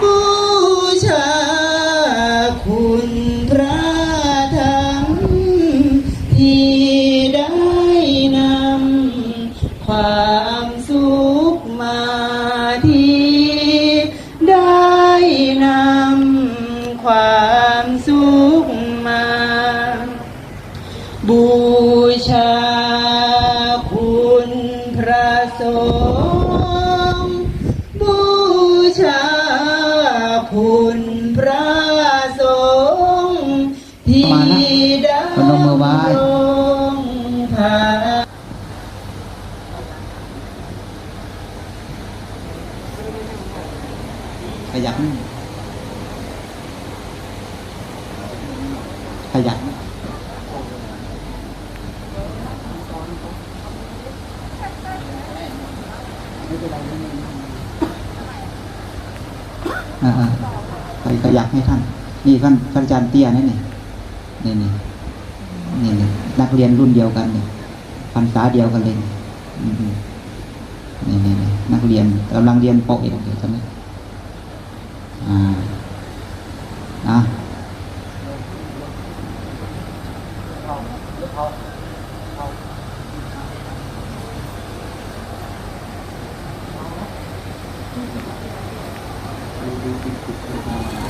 บูชาคุณพระธรรมที่ได้นำความสุขมาที่ได้นำความสุข พระสงฆ์ที่ได้พนมมือไหว้ลงพระขยับขยับอ่า ไปขยับให้ท่าน นี่ท่านพระอาจารย์เตี้ยนั่นนี่นี่นี่นี่นี่นักเรียนรุ่นเดียวกันนี่พรรษาเดียวกันเลยนี่นี่นี่นักเรียนกำลังเรียนปกเอกอยู่ตอนนี้อ่าอะ público com